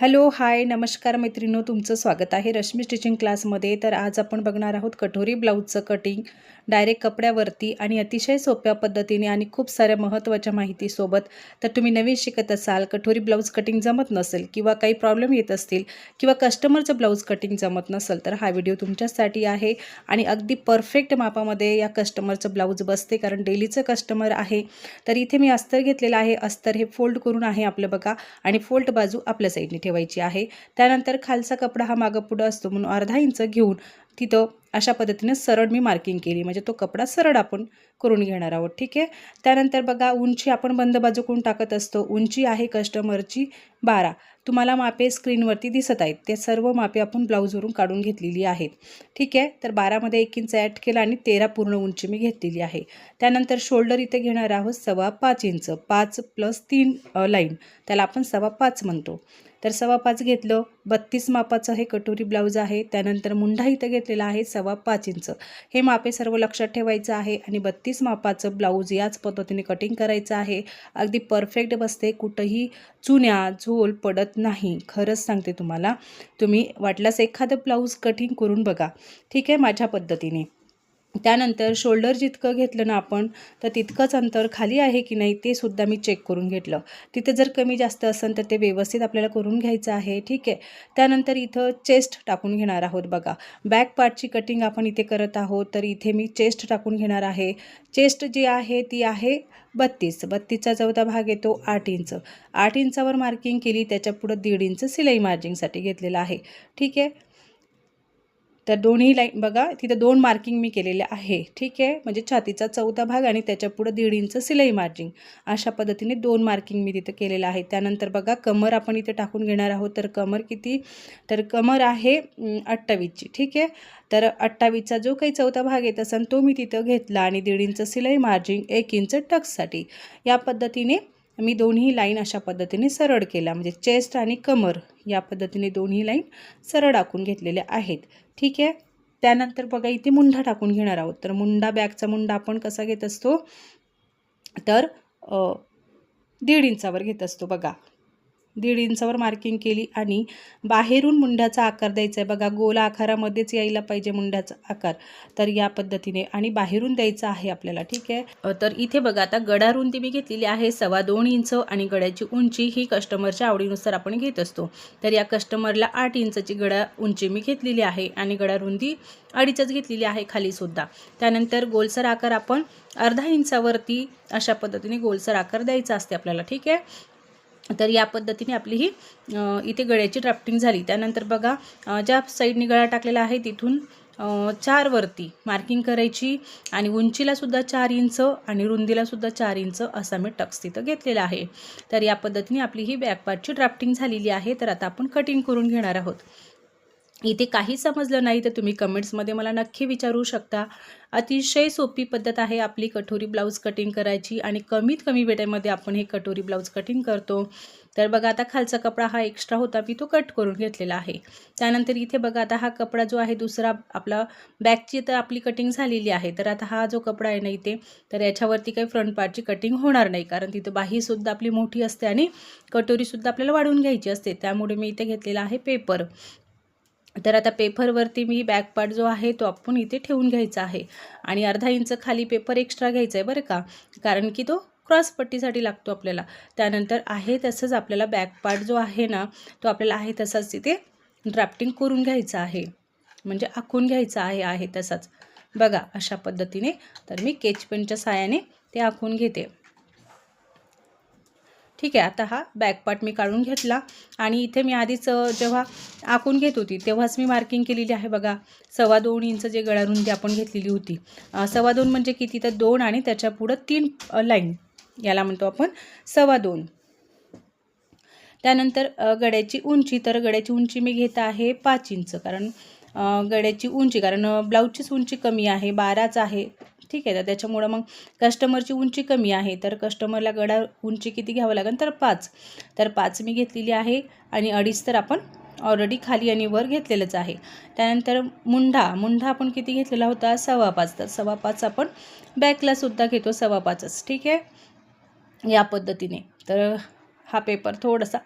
Hello hi नमस्कार मैत्रिणो तुमचं स्वागत आहे रश्मी स्टिचिंग क्लासमध्ये तर आज आपण बघणार आहोत कठोरी ब्लाऊजचं कटिंग डायरेक्ट कपड्यावरती आणि अतिशय सोप्या पद्धतीने आणि खूप साऱ्या महत्त्वाच्या माहितीसोबत. तर तुम्ही नवीन शिकत असाल कठोरी ब्लाऊज कटिंग जमत नसेल किंवा काही प्रॉब्लेम येत असतील किंवा कस्टमरचं ब्लाऊज कटिंग जमत नसेल तर हा व्हिडिओ तुमच्यासाठी आहे. आणि अगदी परफेक्ट मापामध्ये या कस्टमरचं ब्लाऊज बसते कारण डेलीचं कस्टमर आहे. तर इथे मी अस्तर घेतलेलं आहे. अस्तर हे फोल्ड करून आहे आपलं बघा आणि फोल्ड बाजू आपल्या साईडने ठेवायची आहे. त्यानंतर खालचा कपडा हा मागं पुढं असतो म्हणून अर्धा इंच घेऊन तिथं अशा पद्धतीने सरळ मी मार्किंग केली. म्हणजे तो कपडा सरळ आपण करून घेणार आहोत. ठीक आहे? त्यानंतर बघा उंची आपण बंद बाजू करून टाकत असतो. उंची आहे कस्टमरची बारा. तुम्हाला मापे स्क्रीनवरती दिसत आहेत. ते सर्व मापे आपण ब्लाऊजवरून काढून घेतलेली आहेत. ठीक आहे? तर बारामध्ये एक इंच ॲड केला आणि तेरा पूर्ण उंची मी घेतलेली आहे. त्यानंतर शोल्डर इथे घेणार आहोत सव्वा पाच इंच पाच प्लस तीन लाईन त्याला आपण सव्वा पाच म्हणतो. तर सव्वा पाच घेतलं. बत्तीस मापाचं हे कटोरी ब्लाऊज आहे. त्यानंतर मुंढा इथं घेतलेला आहे. सव्वा पाच इंच. हे मापे सर्व लक्षात ठेवायचं आहे आणि बत्तीस मापाचं ब्लाऊज याच पद्धतीने कटिंग करायचं आहे. अगदी परफेक्ट बसते कुठंही चुन्या झोल पडत नाही. खरंच सांगते तुम्हाला तुम्ही वाटल्यास एखादं ब्लाऊज कटिंग करून बघा. ठीक आहे माझ्या पद्धतीने. त्यानंतर शोल्डर जितकं घेतलं ना आपण तर तितकंच अंतर खाली आहे की नाही ते सुद्धा मी चेक करून घेतलं. तिथे जर कमी जास्त असेल तर ते व्यवस्थित आपल्याला करून घ्यायचं आहे ठीक आहे? त्यानंतर इथं चेस्ट टाकून घेणार आहोत बघा. बॅक पार्टची कटिंग आपण इथे करत आहोत तर इथे मी चेस्ट टाकून घेणार आहे. चेस्ट जी आहे ती आहे बत्तीस. बत्तीसचा चौथा भाग येतो आठ इंच. आठ इंचावर मार्किंग केली त्याच्या पुढं दीड इंच सिलाई मार्जिंगसाठी घेतलेलं आहे. ठीक आहे? तर दोन्ही लाईन बघा तिथं दोन मार्किंग मी केलेले आहे. ठीक आहे? म्हणजे छातीचा चौथा भाग आणि त्याच्या पुढं दीड इंच सिलाई मार्जिंग अशा पद्धतीने दोन मार्किंग मी तिथं केलेलं आहे त्यानंतर बघा कमर आपण इथे टाकून घेणार आहोत. तर कमर किती? तर कमर आहे अठ्ठावीसची ठीक आहे? तर अठ्ठावीसचा जो काही चौथा भाग येत असेल तो मी तिथं घेतला आणि दीड इंच सिलाई मार्जिंग एक इंच टक्ससाठी या पद्धतीने मी दोन्ही लाईन अशा पद्धतीने सरळ केला म्हणजे चेस्ट आणि कमर या पद्धतीने दोन्ही लाईन सरळ आखून घेतलेल्या आहेत. ठीक आहे? त्यानंतर बघा इथे मुंडा टाकून घेणार आहोत. तर मुंडा बॅगचा मुंडा आपण कसा घेत असतो? तर दीड इंचावर घेत असतो बघा. दीड इंचावर मार्किंग केली आणि बाहेरून मुंड्याचा आकार द्यायचा आहे बघा गोल आकारामध्येच यायला पाहिजे मुंड्याचा आकार. तर या पद्धतीने आणि बाहेरून द्यायचा आहे आपल्याला ठीक आहे? तर इथे बघा आता गडा रुंदी मी घेतलेली आहे सव्वा दोन इंच आणि गड्याची उंची ही कस्टमरच्या आवडीनुसार आपण घेत असतो. तर या कस्टमरला आठ इंचची गडा उंची मी घेतलेली आहे आणि गडा रुंदी अडीचच घेतलेली आहे खालीसुद्धा त्यानंतर गोलसर आकार आपण अर्धा इंचावरती अशा पद्धतीने गोलसर आकार द्यायचा असते आपल्याला ठीक आहे? तर या पद्धतीने आपली ही इथे गळ्याची ड्राफ्टिंग झाली. त्यानंतर बघा ज्या साईडने गळा टाकलेला आहे तिथून चार वरती मार्किंग करायची आणि उंचीलासुद्धा चार इंच आणि रुंदीलासुद्धा चार इंच असा मी टक्स तिथं घेतलेला आहे. तर या पद्धतीने आपली ही बॅकपार्टची ड्राफ्टिंग झालेली आहे. तर आता आपण कटिंग करून घेणार आहोत. इथे काही समजलं नाही तर तुम्ही कमेंट्समध्ये मला नक्की विचारू शकता. अतिशय सोपी पद्धत आहे आपली कटोरी ब्लाऊज कटिंग करायची आणि कमीत कमी वेळेमध्ये आपण हे कटोरी ब्लाऊज कटिंग करतो. तर बघा आता खालचा कपडा हा एक्स्ट्रा होता मी तो कट करून घेतलेला आहे. त्यानंतर इथे बघा आता हा कपडा जो आहे दुसरा आपला बॅकची तर आपली कटिंग झालेली आहे. तर आता हा जो कपडा आहे ना इथे तर याच्यावरती काही फ्रंट पार्टची कटिंग होणार नाही. कारण तिथं बाहीसुद्धा आपली मोठी असते आणि कटोरीसुद्धा आपल्याला वाढवून घ्यायची असते. त्यामुळे मी इथे घेतलेला आहे पेपर तर आता पेपरवरती मी बॅक पार्ट जो आहे तो आपण इथे ठेवून घ्यायचा आहे. आणि अर्धा इंच खाली पेपर एक्स्ट्रा घ्यायचा आहे बरं का? कारण की तो क्रॉस पट्टीसाठी लागतो आपल्याला. त्यानंतर आहे तसंच आपल्याला बॅक पार्ट जो आहे ना तो आपल्याला आहे तसाच तिथे ड्राफ्टिंग करून घ्यायचा आहे. म्हणजे आखून घ्यायचा आहे आहे तसाच. बघा अशा पद्धतीने. तर मी केचपेनच्या साह्याने ते आखून घेते. ठीक आहे आता हा बॅक पार्ट मी काढून घेतला. आणि इथे मी आधीच जेव्हा आखून घेत होती तेव्हाच मी मार्किंग केलेली आहे बघा. सव्वा दोन इंच जे गळारुंदी आपण घेतलेली होती. सव्वा दोन म्हणजे किती? तर दोन आणि त्याच्या पुढं तीन लाईन याला म्हणतो आपण सव्वा दोन. त्यानंतर गड्याची उंची तर गड्याची उंची मी घेत आहे पाच इंच. कारण गड्याची उंची कारण ब्लाऊजचीच उंची कमी आहे बाराच आहे. ठीक आहे. तर त्याच्यामुळं मग कस्टमरची उंची कमी आहे. तर कस्टमरला गडा उंची किती घ्यावं लागेल तर पाच. तर पाच मी घेतलेली आहे आणि अडीच तर आपण ऑलरेडी खाली आणि वर घेतलेलंच आहे. त्यानंतर मुंढा. मुंढा आपण किती घेतलेला होता? सव्वा पाच. तर सव्वा पाच आपण बॅकलासुद्धा घेतो सव्वा पाचच. ठीक आहे? या पद्धतीने. तर हा पेपर थोडासा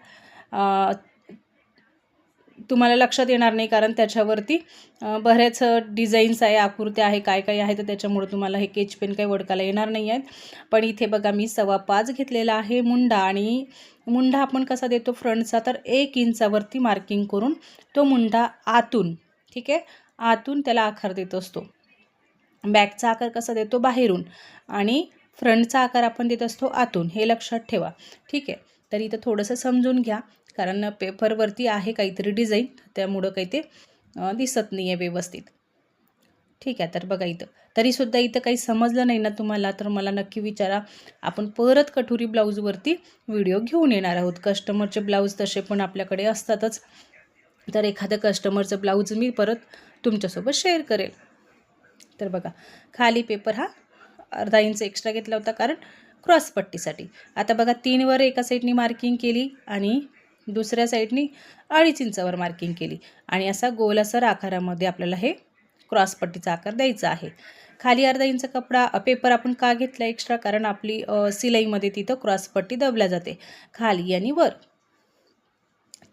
तुम्हाला लक्षात येणार नाही कारण त्याच्यावरती बऱ्याच डिझाईन्स आहे आकृत्या आहे काय काय आहे तर त्याच्यामुळे तुम्हाला हे केच पेन काही वडकाला येणार नाही आहेत. पण इथे बघा मी सव्वा पाच घेतलेला आहे मुंडा आणि मुंडा आपण कसा देतो? फ्रंटचा तर एक इंचावरती मार्किंग करून तो मुंडा आतून ठीक आहे? आतून त्याला आकार देत असतो. बॅकचा आकार कसा देतो? बाहेरून. आणि फ्रंटचा आकार आपण देत असतो आतून. हे लक्षात ठेवा. ठीक आहे? तर इथं थोडंसं समजून घ्या. कारण पेपरवरती आहे काहीतरी डिझाईन त्यामुळं काही ते दिसत नाही आहे व्यवस्थित. ठीक आहे तर बघा इथं. तरीसुद्धा इथं काही समजलं नाही ना तुम्हाला तर मला नक्की विचारा. आपण परत कठोरी ब्लाऊजवरती व्हिडिओ घेऊन येणार आहोत. कस्टमरचे ब्लाऊज तसे पण आपल्याकडे असतातच. तर एखादं कस्टमरचं ब्लाऊज मी परत तुमच्यासोबत शेअर करेल. तर बघा खाली पेपर हा अर्धा इंच एक्स्ट्रा घेतला होता कारण क्रॉसपट्टीसाठी आता बघा तीनवर एका साईडनी मार्किंग केली आणि दुसऱ्या साईडनी अडीच इंचावर मार्किंग केली. आणि असा गोलासर आकारामध्ये आपल्याला हे क्रॉसपट्टीचा आकार द्यायचा आहे. खाली अर्धा इंच कपडा पेपर आपण का घेतला एक्स्ट्रा कारण आपली सिलाईमध्ये तिथं क्रॉसपट्टी दबल्या जाते. खाली आणि वर.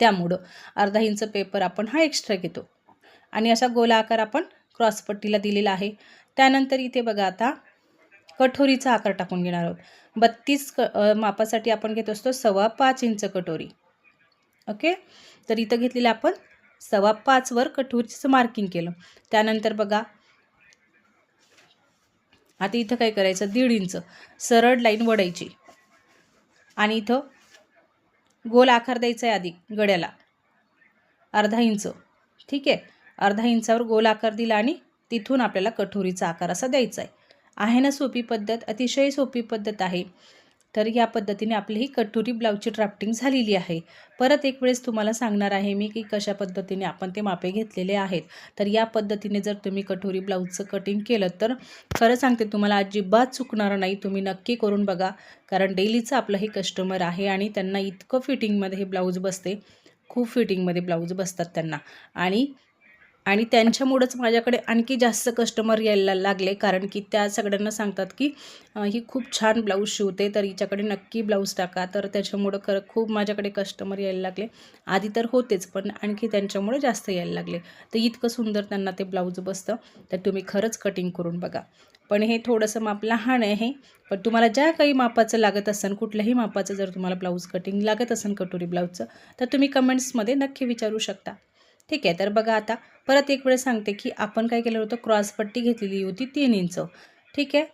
त्यामुळं अर्धा इंच पेपर आपण हा एक्स्ट्रा घेतो. आणि असा गोला आकार आपण क्रॉसपट्टीला दिलेला आहे. त्यानंतर इथे बघा आता कठोरीचा आकार टाकून घेणार आहोत. बत्तीस क मापासाठी आपण घेत असतो सव्वा पाच इंच कटोरी ओके? तर इथं घेतलेलं आपण सव्वा पाचवर कठोरीचं मार्किंग केलं. त्यानंतर बघा आता इथं काय करायचं? दीड इंच. सरळ लाईन वडायची आणि इथं गोल आकार द्यायचा आहे आधी गड्याला. अर्धा इंच. ठीक आहे? अर्धा इंचावर गोल आकार दिला आणि तिथून आपल्याला कठोरीचा आकार असा द्यायचा आहे. आहे ना सोपी पद्धत? अतिशय सोपी पद्धत आहे. तर या पद्धतीने आपली ही कटोरी ब्लाऊजची ड्राफ्टिंग झालेली आहे. परत एक वेळेस तुम्हाला सांगणार आहे मी की कशा पद्धतीने आपण ते मापे घेतलेले आहेत. तर या पद्धतीने जर तुम्ही कटोरी ब्लाऊजचं कटिंग केलं तर खरं सांगते तुम्हाला अजिबात चुकणार नाही. तुम्ही नक्की करून बघा. कारण डेलीचं आपलं हे कस्टमर आहे आणि त्यांना इतकं फिटिंगमध्ये हे ब्लाऊज बसते. खूप फिटिंगमध्ये ब्लाऊज बसतात त्यांना. आणि आणि त्यांच्यामुळंच माझ्याकडे आणखी जास्त कस्टमर यायला लागले. कारण की त्या सगळ्यांना सांगतात की ही खूप छान ब्लाऊज शिवते तर हिच्याकडे नक्की ब्लाऊज टाका. तर त्याच्यामुळं खरं खूप माझ्याकडे कस्टमर यायला लागले. आधी तर होतेच पण आणखी त्यांच्यामुळे जास्त यायला लागले. तर इतकं सुंदर त्यांना ते ब्लाऊज बसतं. तर तुम्ही खरंच कटिंग करून बघा. पण हे थोडंसं माप लहान आहे पण तुम्हाला ज्या काही मापाचं लागत असेल कुठल्याही मापाचं जर तुम्हाला ब्लाऊज कटिंग लागत असेल कटोरी ब्लाऊजचं तर तुम्ही कमेंट्समध्ये नक्की विचारू शकता. ठीक आहे तर बघा आता. परत एक वेळ सांगते की आपण काय केलं होतं? क्रॉसपट्टी घेतलेली होती तीन इंच. ठीक आहे?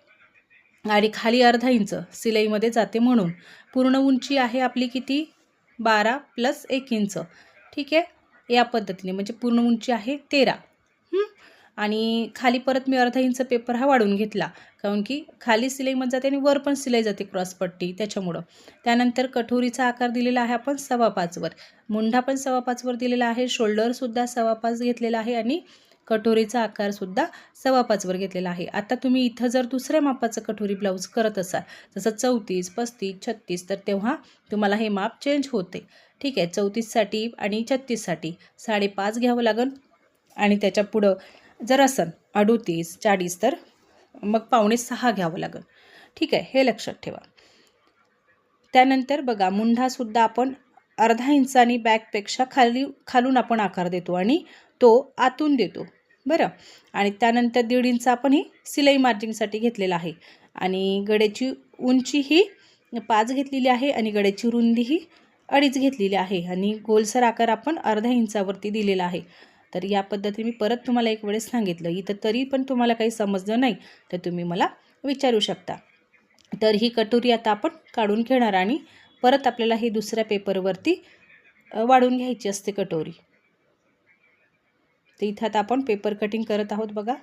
आणि खाली अर्धा इंच सिलाईमध्ये जाते म्हणून. पूर्ण उंची आहे आपली किती? बारा प्लस एक इंच. ठीक आहे? या पद्धतीने. म्हणजे पूर्ण उंची आहे तेरा. हं? आणि खाली परत मी अर्धा इंच पेपर हा वाढून घेतला. कारण की खाली सिलाईमध्ये जाते आणि वर पण सिलाई जाते क्रॉसपट्टी त्याच्यामुळं. त्यानंतर कठोरीचा आकार दिलेला आहे आपण सव्वा पाचवर मुंढा पण सव्वा पाचवर दिलेला आहे. शोल्डरसुद्धा सव्वा पाच घेतलेला आहे आणि कटोरीचा आकारसुद्धा सव्वा पाचवर घेतलेला आहे. आता तुम्ही इथं जर दुसऱ्या मापाचं कटोरी ब्लाऊज करत असाल जसं चौतीस पस्तीस छत्तीस तर तेव्हा तुम्हाला हे माप चेंज होते. ठीक आहे चौतीससाठी आणि छत्तीससाठी साडेपाच घ्यावं लागेल आणि त्याच्या पुढं जर असन अडोतीस चाळीस तर मग पावणे सहा घ्यावं लागेल. ठीक आहे हे लक्षात ठेवा. त्यानंतर बघा मुंढासुद्धा आपण अर्धा इंचानी बॅकपेक्षा खाली खालून आपण आकार देतो आणि तो आतून देतो. बरं? आणि त्यानंतर दीड इंच आपण ही सिलाई मार्जिंगसाठी घेतलेला आहे. आणि गड्याची उंची ही पाच घेतलेली आहे आणि गड्याची रुंदी ही अडीच घेतलेली आहे. आणि गोलसर आकार आपण अर्धा इंचावरती दिलेला आहे. तर या पद्धतीने मी परत तुम्हाला एक वेळेस सांगितलं. इथं तरी पण तुम्हाला काही समजलं नाही तर तुम्ही मला विचारू शकता. तर ही कटोरी आता आपण काढून घेणार आणि परत आपल्याला ही दुसऱ्या पेपरवरती वाढून घ्यायची असते कटोरी. तर इथं आता आपण पेपर कटिंग करत आहोत बघा.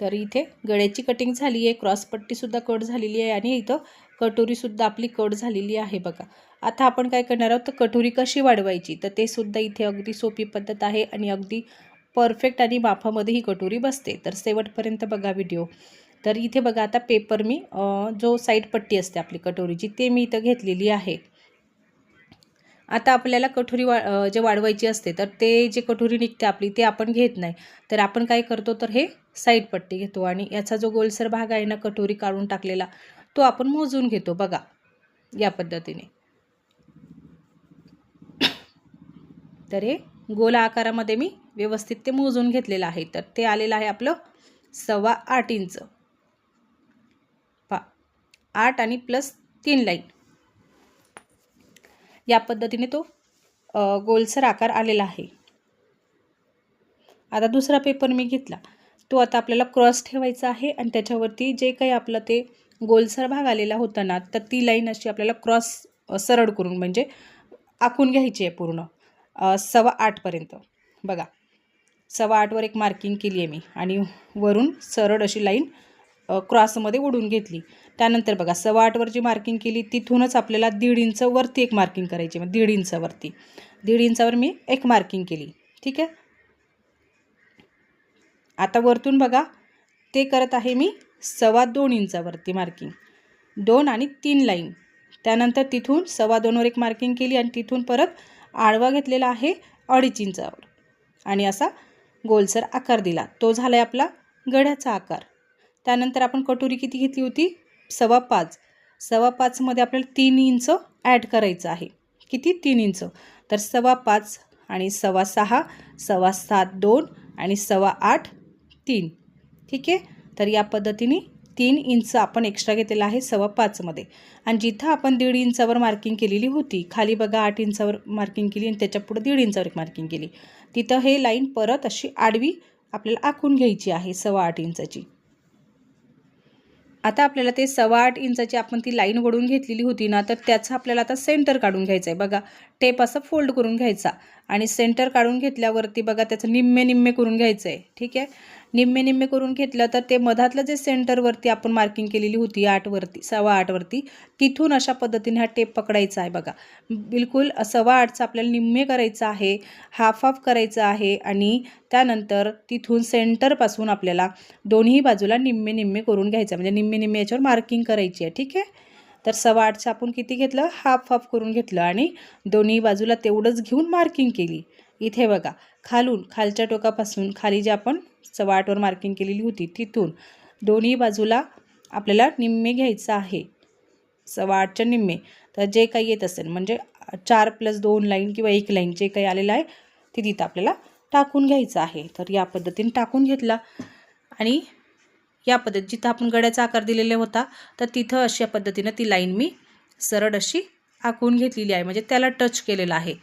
तर इथे गळ्याची कटिंग झाली आहे क्रॉसपट्टीसुद्धा कट झालेली आहे आणि इथं कटोरीसुद्धा आपली कट झालेली आहे बघा. आता आपण काय करणार आहोत तर कटोरी कशी वाढवायची? तर ते सुद्धा इथे अगदी सोपी पद्धत आहे आणि अगदी परफेक्ट आणि माफामध्ये ही कटोरी बसते. तर शेवटपर्यंत बघा व्हिडिओ तर इथे बघा आता पेपर मी जो साईड पट्टी असते आपली कटोरीची ते मी इथं घेतलेली आहे. आता आपल्याला कठोरी वा जे वाढवायची असते तर ते जे कठोरी निघते आपली ते आपण घेत नाही. तर आपण काय करतो तर हे साईड पट्टी घेतो आणि याचा जो गोलसर भाग आहे ना कटोरी काढून टाकलेला तो आपण मोजून घेतो. बघा या पद्धतीने. तर हे गोल आकारामध्ये मी व्यवस्थित ते मोजून घेतलेलं आहे. तर ते आलेलं आहे आपलं सव्वा आठ इंच. पा आठ आणि प्लस तीन लाईन या पद्धतीने तो गोलसर आकार आलेला आहे. आता दुसरा पेपर मी घेतला. तो आता आपल्याला क्रॉस ठेवायचा आहे आणि त्याच्यावरती जे काही आपलं ते गोलसर भाग आलेला होता ना तर ती लाईन अशी आपल्याला क्रॉस सरळ करून म्हणजे आखून घ्यायची आहे पूर्ण. सव्वा आठपर्यंत बघा. सव्वा आठवर एक मार्किंग केली आहे मी आणि वरून सरळ अशी लाईन क्रॉसमध्ये ओढून घेतली. त्यानंतर बघा सव्वा आठवर जी मार्किंग केली तिथूनच आपल्याला दीड इंच वरती एक मार्किंग करायची मग दीड इंचावरती दीड इंचावर मी एक मार्किंग केली. ठीक आहे? आता वरतून बघा ते करत आहे मी सव्वा दोन इंचावरती मार्किंग दोन आणि तीन लाईन त्यानंतर तिथून सव्वा दोनवर एक मार्किंग केली आणि तिथून परत आडवा घेतलेला आहे अडीच इंचावर आणि असा गोलसर आकार दिला. तो झाला आहे आपला गड्याचा आकार. त्यानंतर आपण कटोरी किती घेतली होती? सव्वा पाच. सव्वा पाचमध्ये आपल्याला तीन इंच ॲड करायचं आहे. किती? तीन इंच. तर सव्वा पाच आणि सव्वा सहा सव्वा सात दोन आणि सव्वा आठ तीन. ठीक आहे? तर या पद्धतीने तीन इंच आपण एक्स्ट्रा घेतलेला आहे सव्वा पाचमध्ये. आणि जिथं आपण दीड इंचावर मार्किंग केलेली होती खाली बघा आठ इंचावर मार्किंग केली आणि त्याच्यापुढे दीड इंचावर एक मार्किंग केली. तिथं हे लाईन परत अशी आडवी आपल्याला आखून घ्यायची आहे सव्वा आठ इंचाची. आता आपल्याला ते सव्वा आठ इंचाची आपण ती लाईन वडून घेतलेली होती ना तर त्याचं आपल्याला आता सेंटर काढून घ्यायचं आहे. बघा टेप असं फोल्ड करून घ्यायचा आणि सेंटर काढून घेतल्यावरती बघा त्याचं निम्मे निम्मे करून घ्यायचं आहे. ठीक आहे? निम्मे निम्मे करून घेतलं तर ते मधातलं जे सेंटरवरती आपण मार्किंग केलेली होती आठवरती सव्वा आठवरती तिथून अशा पद्धतीने हा टेप पकडायचा आहे बघा. बिलकुल सव्वा आठचं आपल्याला निम्मे करायचं आहे हाफ हाफ करायचं आहे आणि त्यानंतर तिथून सेंटरपासून आपल्याला दोन्ही बाजूला निम्मे निम्मे करून घ्यायचं म्हणजे निम्मे निम्मे याच्यावर मार्किंग करायची आहे ठीक आहे? तर सव्वा आठचं आपण किती घेतलं? हाफ हाफ करून घेतलं आणि दोन्ही बाजूला तेवढंच घेऊन मार्किंग केली. इथे बघा खालून खालच्या टोकापासून खाली जे आपण सव्वा मार्किंग केलेली होती. तिथून दोन्ही बाजूला आपल्याला निम्मे घ्यायचं आहे. सव्वा आठच्या निम्मे. तर जे काही येत असेल म्हणजे चार प्लस दोन लाईन किंवा एक लाईन जे काही आलेलं आहे ते तिथं आपल्याला टाकून घ्यायचं आहे. तर या पद्धतीने टाकून घेतला. आणि या पद्धत जिथं आपण गड्याचा आकार दिलेला होता तर तिथं अशा पद्धतीनं ती लाईन मी सरळ अशी आखून घेतलेली आहे. म्हणजे त्याला टच केलेलं आहे.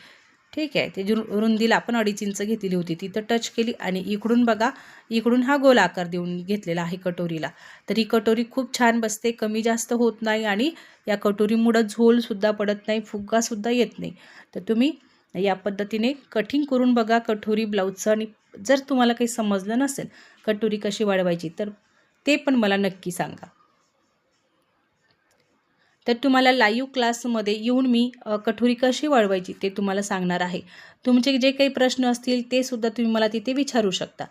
ठीक आहे. ते जु रुंदीला आपण अडीच इंच घेतलेली होती. तिथं टच केली आणि इकडून बघा इकडून हा गोल आकार देऊन घेतलेला आहे कटोरीला. तर ही कटोरी खूप छान बसते कमी जास्त होत नाही आणि या कटोरीमुळं झोलसुद्धा पडत नाही फुग्गासुद्धा येत नाही. तर तुम्ही या पद्धतीने कटिंग करून बघा कटोरी ब्लाऊजचं आणि जर तुम्हाला काही समजलं नसेल कटोरी कशी वाढवायची तर ते पण मला नक्की सांगा. तर तुम्हाला लाईव्ह क्लासमध्ये येऊन मी कठोरी कशी वळवायची ते तुम्हाला सांगणार आहे. तुमचे जे काही प्रश्न असतील ते सुद्धा तुम्ही मला तिथे विचारू शकता.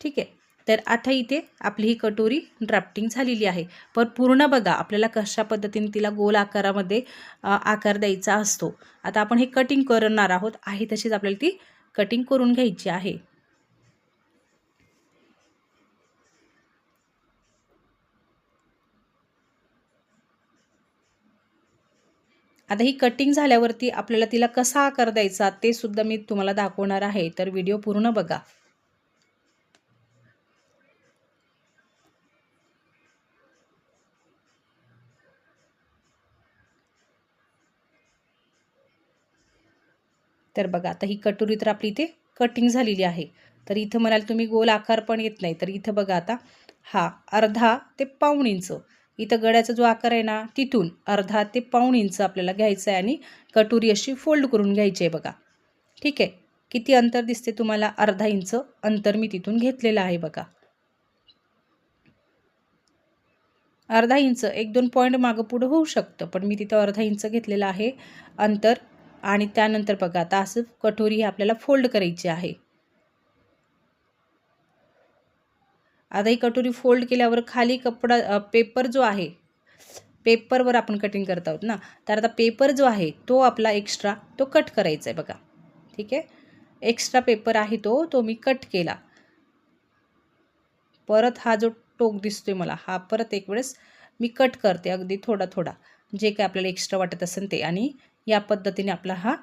ठीक आहे? तर आता इथे आपली ही कटोरी ड्राफ्टिंग झालेली आहे. पण पूर्ण बघा आपल्याला कशा पद्धतीने तिला गोल आकारामध्ये आकार द्यायचा असतो. आता आपण हे कटिंग करणार आहोत. आहे तशीच आपल्याला ती कटिंग करून घ्यायची आहे. आता ही कटिंग झाल्यावरती आपल्याला तिला कसा आकार द्यायचा ते सुद्धा मी तुम्हाला दाखवणार आहे. तर व्हिडिओ पूर्ण बघा. तर बघा आता ही कटोरी तर आपली इथे कटिंग झालेली आहे. तर इथं म्हणाल तुम्ही गोल आकार पण येत नाही. तर इथं बघा आता हा अर्धा ते पाऊण इंच. इथं गड्याचा जो आकार आहे ना तिथून अर्धा ते पाऊण इंच आपल्याला घ्यायचं आहे आणि कटोरी अशी फोल्ड करून घ्यायची आहे बघा. ठीक आहे? किती अंतर दिसते तुम्हाला? अर्धा इंच अंतर मी तिथून घेतलेलं आहे बघा. अर्धा इंच एक दोन पॉईंट मागं पुढं होऊ शकतं पण मी तिथं अर्धा इंच घेतलेलं आहे अंतर. आणि त्यानंतर बघा आता असं कटोरी ही आपल्याला फोल्ड करायची आहे. आता ही कटोरी फोल्ड केल्यावर खाली कपडा पेपर जो आहे पेपरवर आपण कटिंग करत आहोत ना? तर आता पेपर जो आहे तो आपला एक्स्ट्रा तो कट करायचा आहे बघा. ठीक आहे? एक्स्ट्रा पेपर आहे तो तो मी कट केला. परत हा जो टोक दिसतोय मला हा परत एक वेळेस मी कट करते अगदी थोडा थोडा. जे काय आपल्याला एक्स्ट्रा वाटत असेल ते. आणि या पद्धतीने आपला हा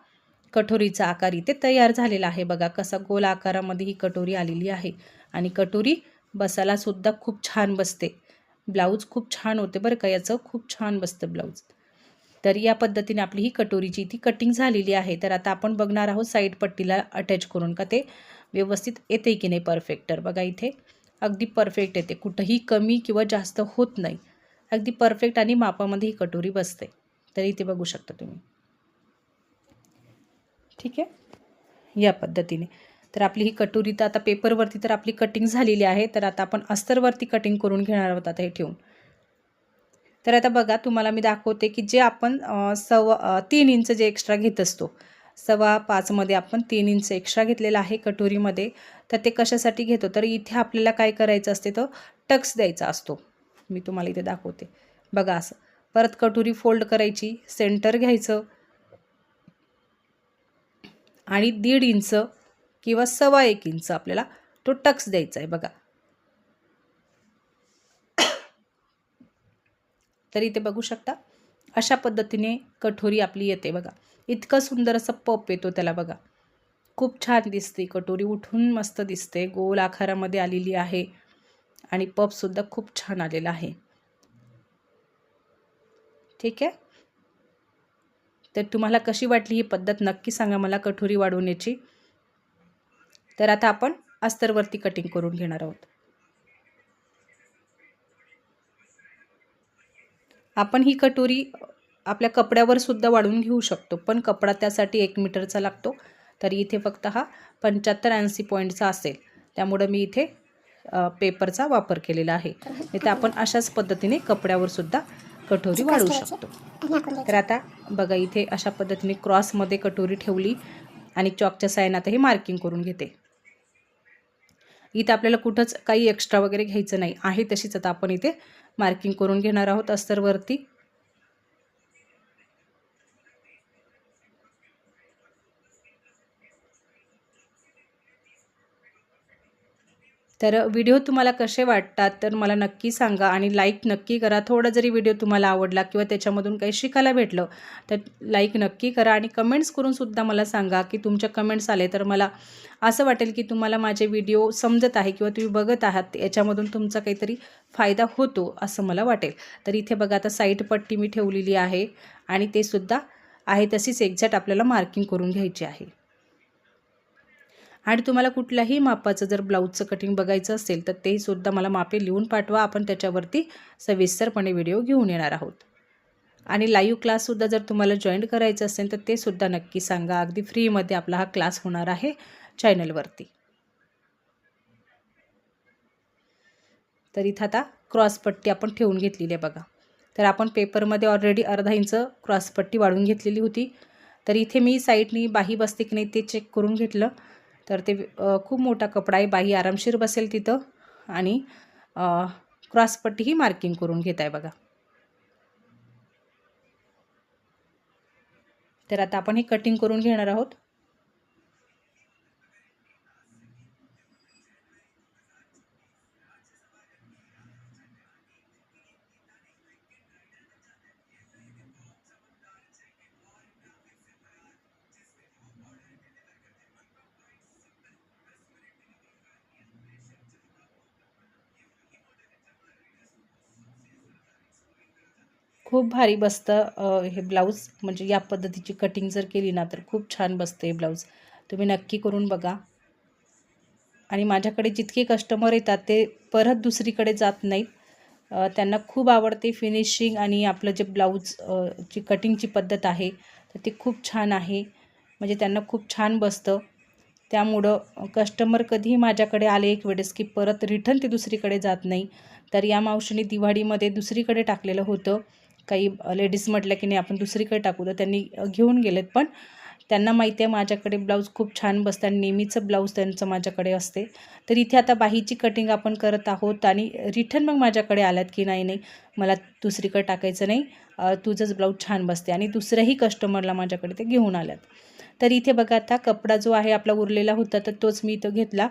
कटोरीचा आकार इथे तयार झालेला आहे बघा. कसा गोल आकारामध्ये ही कटोरी आलेली आहे. आणि कटोरी बसायला सुद्धा खूप छान बसते. ब्लाऊज खूप छान होते बरं का याचं खूप छान बसतं ब्लाऊज. तर या पद्धतीने आपली ही कटोरीची ती कटिंग झालेली आहे. तर आता आपण बघणार आहोत साईड पट्टीला अटॅच करून का ते व्यवस्थित येते की नाही परफेक्ट तर बघा इथे अगदी परफेक्ट येते. कुठंही कमी किंवा जास्त होत नाही. अगदी परफेक्ट आणि मापामध्ये ही कटोरी बसते. तर इथे बघू शकता तुम्ही. ठीक आहे? या पद्धतीने. तर आपली ही कटोरी तर आता पेपरवरती तर आपली कटिंग झालेली आहे. तर आता आपण अस्तरवरती कटिंग करून घेणार आहोत आता हे ठेवून. तर आता बघा तुम्हाला मी दाखवते की जे आपण सव्वा तीन इंच जे एक्स्ट्रा घेत असतो सव्वा पाचमध्ये आपण तीन इंच एक्स्ट्रा घेतलेला आहे कटोरीमध्ये. तर ते कशासाठी घेतो? तर इथे आपल्याला काय करायचं असते तर टक्स द्यायचा असतो. मी तुम्हाला इथे दाखवते. बघा असं. परत कटोरी फोल्ड करायची सेंटर घ्यायचं. आणि दीड इंच किंवा सवा एक इंच आपल्याला तो टक्स द्यायचा आहे. बघा. तर इथे बघू शकता अशा पद्धतीने कठोरी आपली येते बघा. इतकं सुंदर असं पप येतो त्याला बघा. खूप छान दिसते कटोरी उठून मस्त दिसते. गोल आकारामध्ये आलेली आहे आणि पपसुद्धा खूप छान आलेला आहे. ठीक आहे? तर तुम्हाला कशी वाटली ही पद्धत नक्की सांगा मला कठोरी वाढवण्याची. तर आता आपण अस्तरवरती कटिंग करून घेणार आहोत. आपण ही कटोरी आपल्या कपड्यावर सुद्धा वाढवून घेऊ शकतो पण कपडा त्यासाठी एक मीटरचा लागतो. तर इथे फक्त हा पंच्याहत्तर ऐंशी पॉईंटचा असेल. त्यामुळं मी इथे पेपरचा वापर केलेला आहे. तर आपण अशाच पद्धतीने कपड्यावर सुद्धा कटोरी वाढवू शकतो. तर आता बघा इथे अशा पद्धतीने क्रॉसमध्ये कटोरी ठेवली आणि चॉकच्या सायन आता हे मार्किंग करून घेते. इथं आपल्याला कुठंच काही एक्स्ट्रा वगैरे घ्यायचं नाही. आहे तशीच आता आपण इथे मार्किंग करून घेणार आहोत. अस्तरवरती तर व्हिडिओ तुम्हाला कसे वाटतात तर मला नक्की सांगा आणि लाईक नक्की करा. थोडा जरी व्हिडिओ तुम्हाला आवडला किंवा त्याच्यामधून काही शिकायला भेटलं तर लाईक नक्की करा आणि कमेंट्स करूनसुद्धा मला सांगा की तुमच्या कमेंट्स आले तर मला असं वाटेल की तुम्हाला माझे व्हिडिओ समजत आहे किंवा तुम्ही बघत आहात. याच्यामधून तुमचा काहीतरी फायदा होतो असं मला वाटेल. तर इथे बघा आता साईटपट्टी मी ठेवलेली आहे आणि ते सुद्धा आहे तशीच एक्झॅक्ट आपल्याला मार्किंग करून घ्यायची आहे. आणि तुम्हाला कुठल्याही मापाचं जर ब्लाऊजचं कटिंग बघायचं असेल तर तेही सुद्धा मला मापे लिहून पाठवा. आपण त्याच्यावरती सविस्तरपणे व्हिडिओ घेऊन येणार आहोत. आणि लाईव्ह क्लाससुद्धा जर तुम्हाला जॉईन करायचं असेल तर ते सुद्धा नक्की सांगा. अगदी फ्रीमध्ये आपला हा क्लास होणार आहे चॅनलवरती तर इथं आता क्रॉसपट्टी आपण ठेवून घेतलेली आहे बघा. तर आपण पेपरमध्ये ऑलरेडी अर्धा इंच क्रॉसपट्टी वाढून घेतलेली होती. तर इथे मी साईडनी बाही बसते की नाही ते चेक करून घेतलं. तर ते खूप मोठा कपडा आहे. बाई आरामशीर बसेल तिथं आणि क्रॉसपट्टीही मार्किंग करून घेत आहे बघा. तर आता आपण हे कटिंग करून घेणार आहोत. खूप भारी बसतं हे ब्लाऊज. म्हणजे या पद्धतीची कटिंग जर केली ना तर खूप छान बसतं हे ब्लाऊज. तुम्ही नक्की करून बघा. आणि माझ्याकडे जितके कस्टमर येतात ते परत दुसरीकडे जात नाहीत. त्यांना खूप आवडते फिनिशिंग आणि आपलं जे ब्लाऊज ची कटिंगची पद्धत आहे तर ती खूप छान आहे. म्हणजे त्यांना खूप छान बसतं. त्यामुळं कस्टमर कधीही माझ्याकडे आले एक वेळेस की परत रिटर्न ते दुसरीकडे जात नाही. तर या मावशीने दिवाळीमध्ये दुसरीकडे टाकलेलं होतं. काही लेडीज म्हटलं की नाही आपण दुसरीकडे टाकू. तर त्यांनी घेऊन गेलेत. पण त्यांना माहिती आहे माझ्याकडे ब्लाऊज खूप छान बसतं आणि नेहमीचं ब्लाऊज त्यांचं माझ्याकडे असते. तर इथे आता बाहीची कटिंग आपण करत आहोत आणि रिटर्न मग माझ्याकडे आल्यात की नाही नाही मला दुसरीकडे टाकायचं नाही. तुझंच ब्लाऊज छान बसते. आणि दुसऱ्याही कस्टमरला माझ्याकडे ते घेऊन आल्यात. तर इथे बघा आता कपडा जो आहे आपला उरलेला होता तर तोच मी इथं घेतला.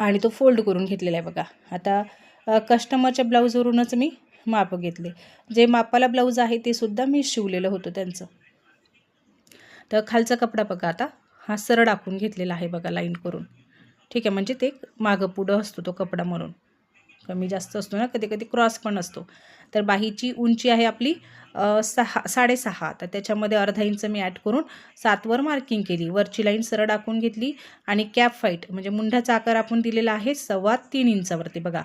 आणि तो फोल्ड करून घेतलेला आहे बघा. आता कस्टमरच्या ब्लाऊजवरूनच मी माप घेतले. जे मापाला ब्लाऊज आहे ते सुद्धा मी शिवलेलं होतं त्यांचं. तर खालचा कपडा बघा आता. हा सरळ आखून घेतलेला आहे बघा लाईन करून. ठीक आहे म्हणजे ते मागं पुढं असतो तो कपडा म्हणून. कमी जास्त असतो ना कधी कधी क्रॉस पण असतो. तर बाहीची उंची आहे आपली सहा साडेसहा. तर त्याच्यामध्ये अर्धा इंच मी ॲड करून सातवर मार्किंग केली. वरची लाईन सरळ टाकून घेतली आणि कॅप फाईट म्हणजे मुंढाचा आकार आपण दिलेला आहे सव्वा तीन इंचावरती बघा.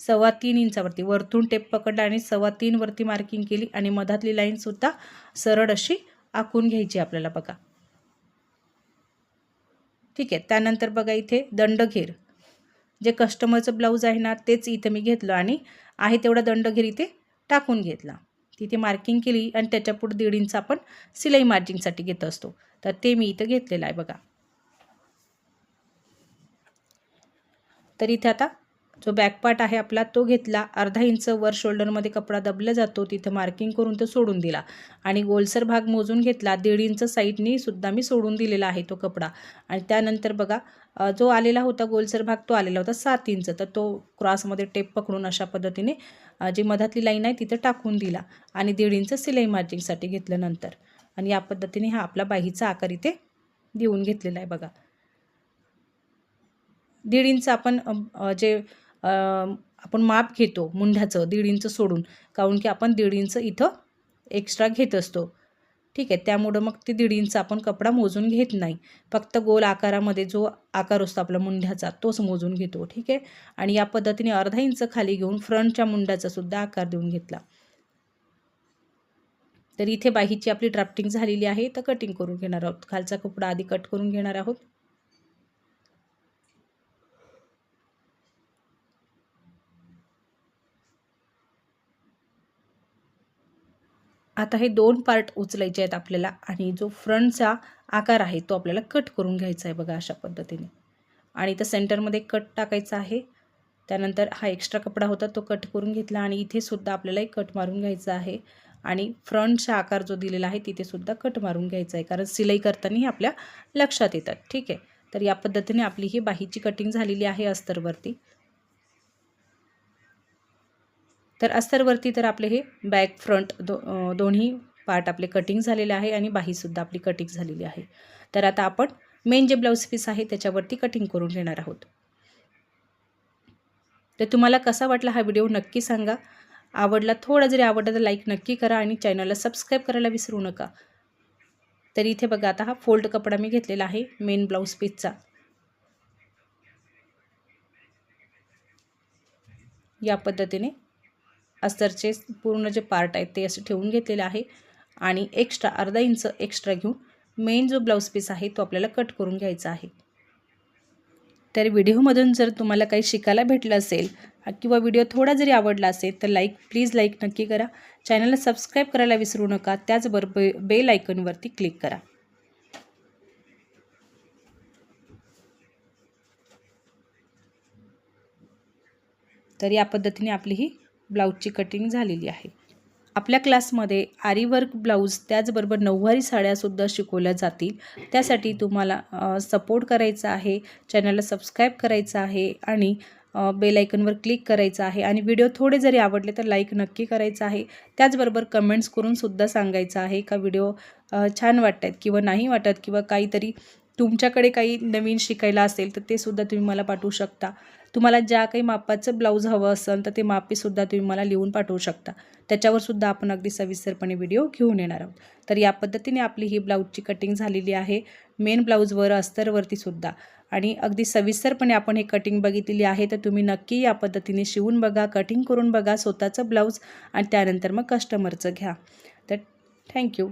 सव्वा तीन इंचावरती. वरतून टेप पकडला आणि सव्वा तीनवरती मार्किंग केली आणि मधातली लाईनसुद्धा सरळ अशी आखून घ्यायची आपल्याला बघा. ठीक आहे त्यानंतर बघा इथे दंडघेर. जे कस्टमरचं ब्लाऊज आहे ना तेच इथं मी घेतलं आणि आहे तेवढा दंडघेर इथे टाकून घेतला. तिथे मार्किंग केली आणि त्याच्या पुढे दीड इंच आपण सिलाई मार्जिंगसाठी घेत असतो. तर ते मी इथं घेतलेलं आहे बघा. तर इथे आता जो बॅकपार्ट आहे आपला तो घेतला. अर्धा इंच वर शोल्डरमध्ये कपडा दबला जातो. तिथं मार्किंग करून तो सोडून दिला. आणि गोलसर भाग मोजून घेतला. दीड इंच साईडनी सुद्धा मी सोडून दिलेला आहे तो कपडा. आणि त्यानंतर बघा जो आलेला होता गोलसर भाग तो आलेला होता सात इंच. तर तो क्रॉसमध्ये टेप पकडून अशा पद्धतीने जी मधातली लाईन आहे तिथं टाकून दिला. आणि दीड इंच सिलाई मार्जिंगसाठी घेतलं नंतर आणि या पद्धतीने हा आपला बाहीचा आकार इथे देऊन घेतलेला आहे बघा. दीड इंच आपण जे आपण माप घेतो मुंढ्याचं दीड इंच सोडून. काहून की आपण दीड इंच इथं एक्स्ट्रा घेत असतो. ठीक आहे त्यामुळं मग ते दीड इंच आपण कपडा मोजून घेत नाही. फक्त गोल आकारामध्ये जो आकार असतो आपला मुंढ्याचा तोच मोजून घेतो. ठीक आहे? आणि या पद्धतीने अर्धा इंच खाली घेऊन फ्रंटच्या मुंड्याचा सुद्धा आकार देऊन घेतला. तर इथे बाहीची आपली ड्राफ्टिंग झालेली आहे. तर कटिंग करून घेणार आहोत. खालचा कपडा आधी कट करून घेणार आहोत. आता हे दोन पार्ट उचलायचे आहेत आपल्याला आणि जो फ्रंटचा आकार आहे तो आपल्याला कट करून घ्यायचा आहे बघा अशा पद्धतीने. आणि इथं सेंटरमध्ये कट टाकायचा आहे. त्यानंतर हा एक्स्ट्रा कपडा होता तो कट करून घेतला आणि इथे सुद्धा आपल्याला एक कट मारून घ्यायचा आहे. आणि फ्रंटचा आकार जो दिलेला आहे तिथेसुद्धा कट मारून घ्यायचा आहे. कारण सिलाई करताना हे आपल्या लक्षात येतात. ठीक आहे? तर या पद्धतीने आपली ही बाहीची कटिंग झालेली आहे अस्तरवरती. तर अस्तरवरती तर आपले हे बॅक फ्रंट दो दोन्ही पार्ट आपले कटिंग झालेले आहे आणि बाहीसुद्धा आपली कटिंग झालेली आहे. तर आता आपण मेन जे ब्लाऊज पीस आहे त्याच्यावरती कटिंग करून घेणार आहोत. तर तुम्हाला कसा वाटला हा व्हिडिओ नक्की सांगा. आवडला थोडा जरी आवडला तर लाईक नक्की करा आणि चॅनलला सबस्क्राईब करायला विसरू नका. तर इथे बघा आता हा फोल्ड कपडा मी घेतलेला आहे मेन ब्लाऊज पीसचा. या पद्धतीने अस्तरचे पूर्ण जे पार्ट आहेत ते असे ठेवून घेतलेले आहे. आणि एक्स्ट्रा अर्धा इंच एक्स्ट्रा घेऊन मेन जो ब्लाऊज पीस आहे तो आपल्याला कट करून घ्यायचा आहे. तर व्हिडिओमधून जर तुम्हाला काही शिकायला भेटलं असेल किंवा व्हिडिओ थोडा जरी आवडला असेल तर लाईक प्लीज लाईक नक्की करा. चॅनलला सबस्क्राईब करायला विसरू नका. त्याचबरोबर बेल आयकॉनवरती क्लिक करा. तर या पद्धतीने आपली ही ब्लाऊजची कटिंग झालेली आहे. आपल्या क्लासमध्ये आरीवर्क ब्लाऊज त्याचबरोबर नऊवारी साड्यासुद्धा शिकवल्या जातील. त्यासाठी तुम्हाला सपोर्ट करायचा आहे चॅनलला सबस्क्राईब करायचं आहे आणि बेल आयकनवर क्लिक करायचं आहे आणि व्हिडिओ थोडे जरी आवडले तर लाईक नक्की करायचं आहे. त्याचबरोबर कमेंट्स करूनसुद्धा सांगायचं आहे का व्हिडिओ छान वाटत आहेत किंवा नाही वाटत किंवा काहीतरी तुमच्याकडे काही नवीन शिकायला असेल तर ते सुद्धा तुम्ही मला पाठवू शकता. तुम्हाला ज्या काही मापाचं ब्लाऊज हवं असेल तर ते मापेसुद्धा तुम्ही मला लिहून पाठवू शकता. त्याच्यावरसुद्धा आपण अगदी सविस्तरपणे व्हिडिओ घेऊन येणार आहोत. तर या पद्धतीने आपली ही ब्लाऊजची कटिंग झालेली आहे. मेन ब्लाऊजवर अस्तरवरतीसुद्धा आणि अगदी सविस्तरपणे आपण हे कटिंग बघितलेली आहे तर तुम्ही नक्की या पद्धतीने शिवून बघा कटिंग करून बघा स्वतःचं ब्लाऊज आणि त्यानंतर मग कस्टमरचं घ्या. तर थँक्यू